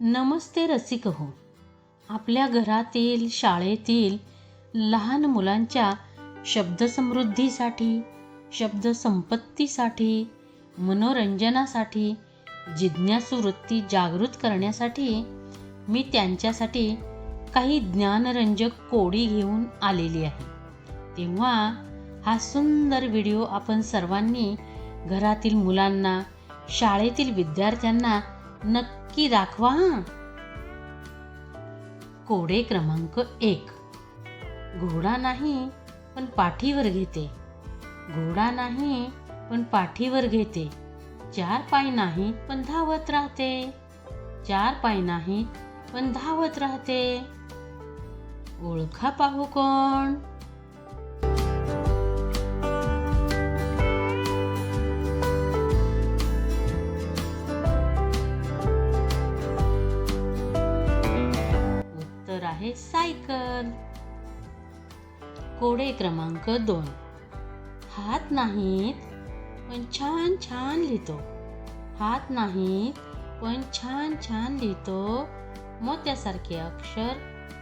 नमस्ते रसिक हो आपल्या घरातील शाळेतील लहान मुलांच्या शब्दसमृद्धीसाठी शब्दसंपत्तीसाठी मनोरंजनासाठी जिज्ञासूवृत्ती जागृत करण्यासाठी मी त्यांच्यासाठी काही ज्ञानरंजक कोडी घेऊन आलेली आहे. तेव्हा हा सुंदर व्हिडिओ आपण सर्वांनी घरातील मुलांना शाळेतील विद्यार्थ्यांना नक्की दाखवा हा. कोडे क्रमांक एक. घोडा नाही पण पाठीवर घेते. घोडा नाही पण पाठीवर घेते. चार पाय नाहीत पण धावत राहते. चार पाय नाहीत पण धावत राहते. ओळखा पाहू कोण? आहे सायकल. कोडे क्रमांक दोन. हात नाहीत पण छान छान लिहितो. हात नाहीत पण छान छान लिहितो. मोत्यासारखे अक्षर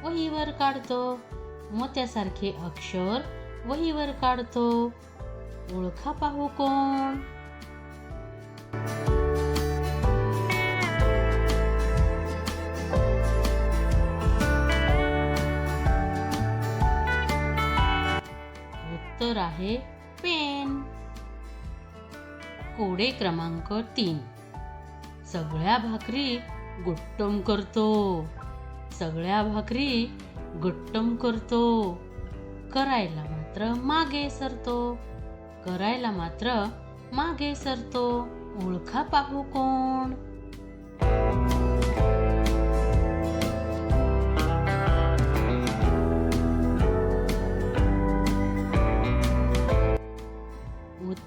वहीवर काढतो. मोत्यासारखे अक्षर वहीवर काढतो. ओळखा पाहू कोण? उत्तर आहे पेन. कोडे क्रमांक तीन. सगळ्या भाकरी गुट्टम करतो. सगळ्या भाकरी गुट्टम करतो. करायला मात्र मागे सरतो. करायला मात्र मागे सरतो. ओळखा पाहू कोण?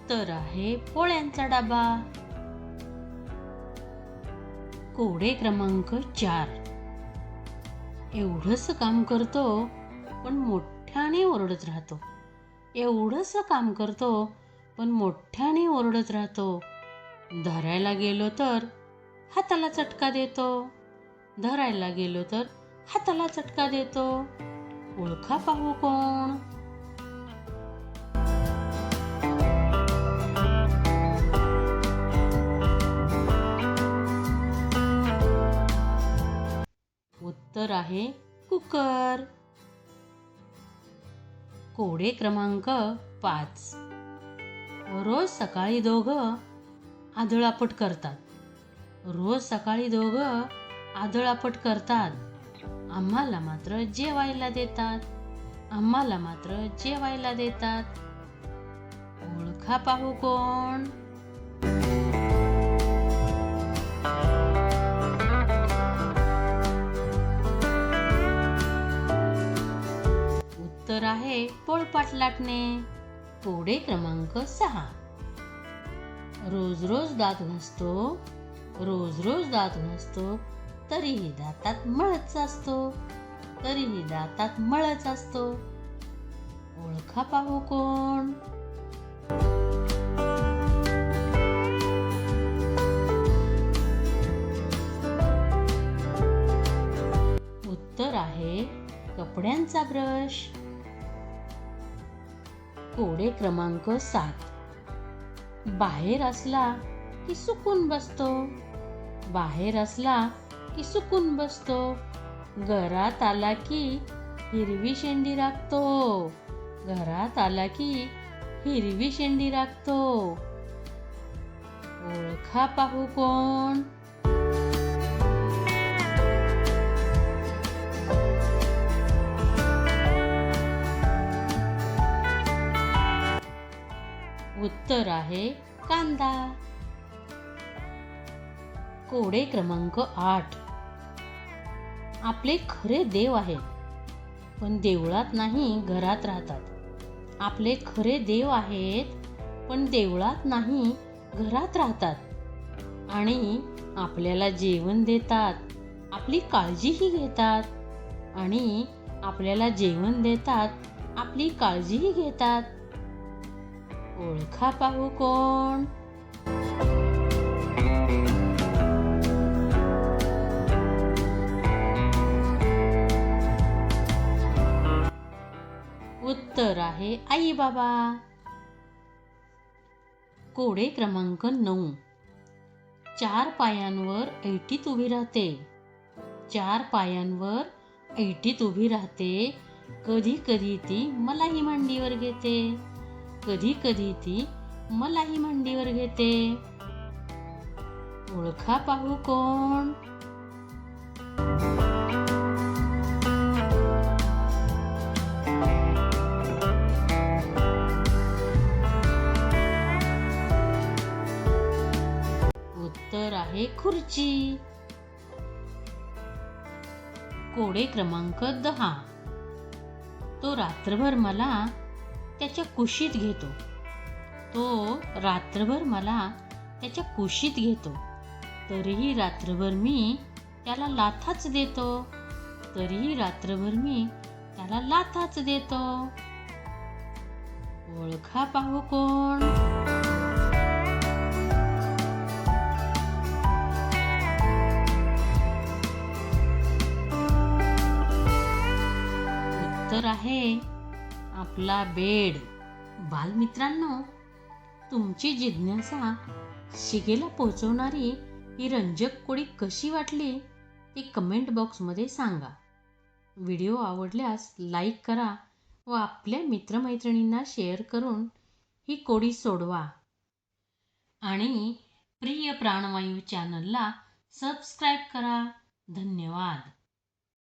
उत्तर आहे पोळ्यांचा डबा. कोडे क्रमांक चार. एवढंच काम करतो पण मोठ्याने ओरडत राहतो. एवढंच काम करतो पण मोठ्याने ओरडत राहतो. धरायला गेलो तर हाताला चटका देतो. धरायला गेलो तर हाताला चटका देतो. ओळखा पाहू कोण? उत्तर आहे कुकर. कोडे क्रमांक पाच. रोज सकाळी दोघं आदळापट करतात. रोज सकाळी दोघं आदळापट करतात. आम्हाला मात्र जेवायला देतात. आम्हाला मात्र जेवायला देतात. ओळखा पाहू कोण? पाठलाटणे लाटणे कोडे क्रमांक सहा. रोज रोज दात घासतो रोज रोज दात घासतो तरीही दातात मळच असतो तरीही दातात मळच असतो. ओळखा पाहू कोण? उत्तर आहे कपड्यांचा ब्रश. कोडे क्रमांक सात. बाहेर असला की सुकून बसतो. बाहेर असला की सुकून बसतो. घरात आला की हिरवी शेंडी राखतो. घरात आला की हिरवी शेंडी राखतो. ओळखा पाहू कोण? उत्तर आहे कांदा. कोडे क्रमांक आठ. आपले खरे देव आहेत पण देवळात नाही घरात राहतात. आपले खरे देव आहेत पण देवळात नाही घरात राहतात. आणि आपल्याला जेवण देतात आपली काळजीही घेतात. आणि आपल्याला जेवण देतात आपली काळजीही घेतात. ओळखा पाहू कोण उत्तर आहे आई बाबा कोडे क्रमांक नऊ चार पायांवर ऐटीत उभी राहते चार पायांवर ऐटीत उभी राहते कधी कधी ती मलाही मांडीवर घेते कधी कधी ती मलाही मांडीवर घेते. ओळखा पाहू कोण? उत्तर आहे खुर्ची. कोडे क्रमांक दहा. तो रात्रभर मला त्याच्या कुशीत घेतो. तो रात्रभर मला त्याच्या कुशीत घेतो. तरीही रात्रभर मी त्याला लाथाच देतो. तरीही रात्रभर मी त्याला लाथाच देतो. ओळखा पाहू कोण? उत्तर आहे आपला बेड. बालमित्रांनो तुमची जिज्ञासा शिगेला पोहोचवणारी ही रंजक कोडी कशी वाटली ती कमेंट बॉक्समध्ये सांगा. व्हिडिओ आवडल्यास लाईक करा व आपल्या मित्रमैत्रिणींना शेअर करून ही कोडी सोडवा. आणि प्रिय प्राणवायू चॅनलला सबस्क्राईब करा. धन्यवाद.